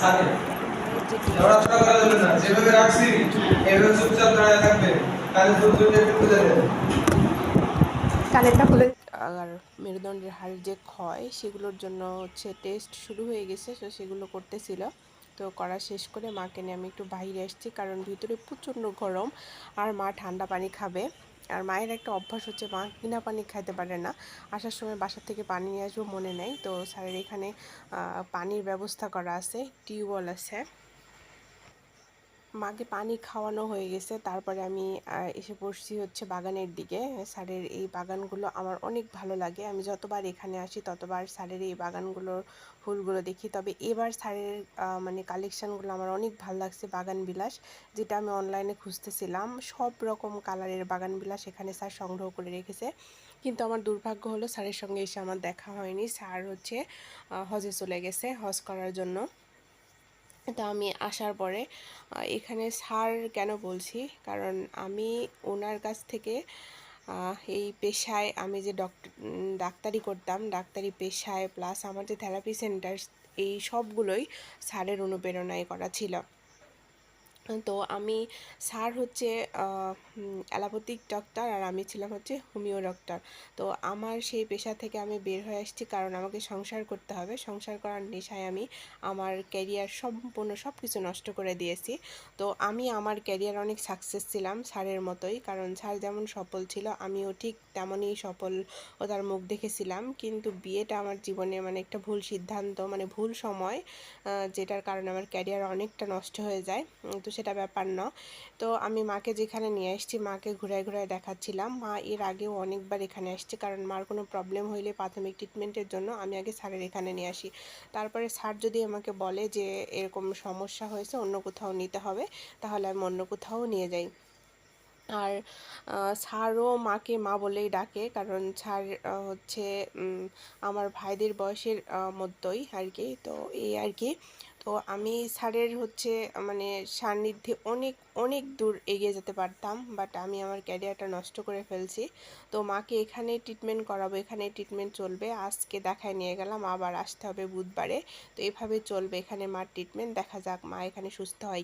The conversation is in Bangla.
সাথে। নড়াচড়া করা যাবে না যেভাবে রাখছি এভাবে চুপচাপ দাঁড়ায় থাকবে কানে দুধ দুধ একটু খুলে দেবে। কানেরটা খুলে আর মেরুদণ্ডের হাড়ের যে ক্ষয় সেগুলোর জন্য হচ্ছে টেস্ট শুরু হয়ে গেছে তো সেগুলো করতেছিল। তো করা শেষ করে মাকে নিয়ে আমি একটু বাইরে আসছি কারণ ভিতরে প্রচণ্ড গরম আর মা ঠান্ডা পানি খাবে। আর মায়ের একটা অভ্যাস হচ্ছে মা কিনা পানি খাইতে পারে না। আসার সময় বাসা থেকে পানি নিয়ে আসব মনে নেই। তো স্যারের এখানে পানির ব্যবস্থা করা আছে, টিউবওয়েল আছে। মাকে পানি খাওয়ানো হয়ে গেছে। তারপরে আমি এসে পড়ছি হচ্ছে বাগানের দিকে। স্যারের এই বাগানগুলো আমার অনেক ভালো লাগে। আমি যতবার এখানে আসি, ততবার স্যারের এই বাগানগুলোর ফুলগুলো দেখি। তবে এবার স্যারের মানে কালেকশানগুলো আমার অনেক ভালো লাগছে বাগান বিলাস, যেটা আমি অনলাইনে খুঁজতেছিলাম। সব রকম কালারের বাগান বিলাস এখানে স্যার সংগ্রহ করে রেখেছে। কিন্তু আমার দুর্ভাগ্য হলো স্যারের সঙ্গে এসে আমার দেখা হয়নি। স্যার হচ্ছে হজে চলে গেছে হজ করার জন্য। তো আমি আসার পরে এখানে স্যার কেন বলছি? কারণ আমি ওনার কাছ থেকে এই পেশায় আমি যে ডক্টর ডাক্তারি করতাম, ডাক্তারি পেশায় প্লাস আমার যে থেরাপি সেন্টার এই সবগুলোই স্যারের অনুপ্রেরণায় করা ছিল। তো আমি স্যার হচ্ছে অ্যালোপ্যাথিক ডক্টর আর আমি ছিলাম হচ্ছে হোমিও ডক্টর। তো আমার সেই পেশা থেকে আমি বের হয়ে আসছি কারণ আমাকে সংসার করতে হবে। সংসার করার নেশায় আমি আমার ক্যারিয়ার সম্পূর্ণ সব কিছু নষ্ট করে দিয়েছি। তো আমি আমার ক্যারিয়ার অনেক সাকসেস ছিলাম স্যারের মতোই কারণ স্যার যেমন সফল ছিল, আমিও ঠিক তেমনই সফল ও তার মুখ দেখেছিলাম। কিন্তু বিয়েটা আমার জীবনে মানে একটা ভুল সিদ্ধান্ত মানে ভুল সময় যেটার কারণে আমার ক্যারিয়ার অনেকটা নষ্ট হয়ে যায়। তো সেটা ব্যাপার না। তো আমি মাকে যেখানে নিয়ে এসেছি মাকে ঘুরায় ঘুরায় দেখাচ্ছিলাম। মা এর আগেও অনেকবার এখানে আসছে, কারণ মার কোনো প্রবলেম হইলে প্রাথমিক ট্রিটমেন্টের জন্য আমি আগে স্যারের এখানে নিয়ে আসি। তারপরে স্যার যদি আমাকে বলে যে এরকম সমস্যা হয়েছে, অন্য কোথাও নিতে হবে, তাহলে আমি অন্য কোথাও নিয়ে যাই। আর স্যারও মাকে মা বলেই ডাকে কারণ আহ, হচ্ছে আমার ভাইদের বয়সের মধ্যেই আর কি তো এই আর কি। তো আমি স্যারের হচ্ছে মানে সান্নিধ্যে অনেক অনেক দূর এগিয়ে যেতে পারতাম বাট আমি আমার ক্যারিয়ারটা নষ্ট করে ফেলছি। তো মাকে এখানে ট্রিটমেন্ট করাবো এখানে ট্রিটমেন্ট চলবে আজকে দেখায় নিয়ে গেলাম আবার আসতে হবে বুধবারে। তো এভাবে চলবে এখানে মার ট্রিটমেন্ট দেখা যাক মা এখানে সুস্থ হয়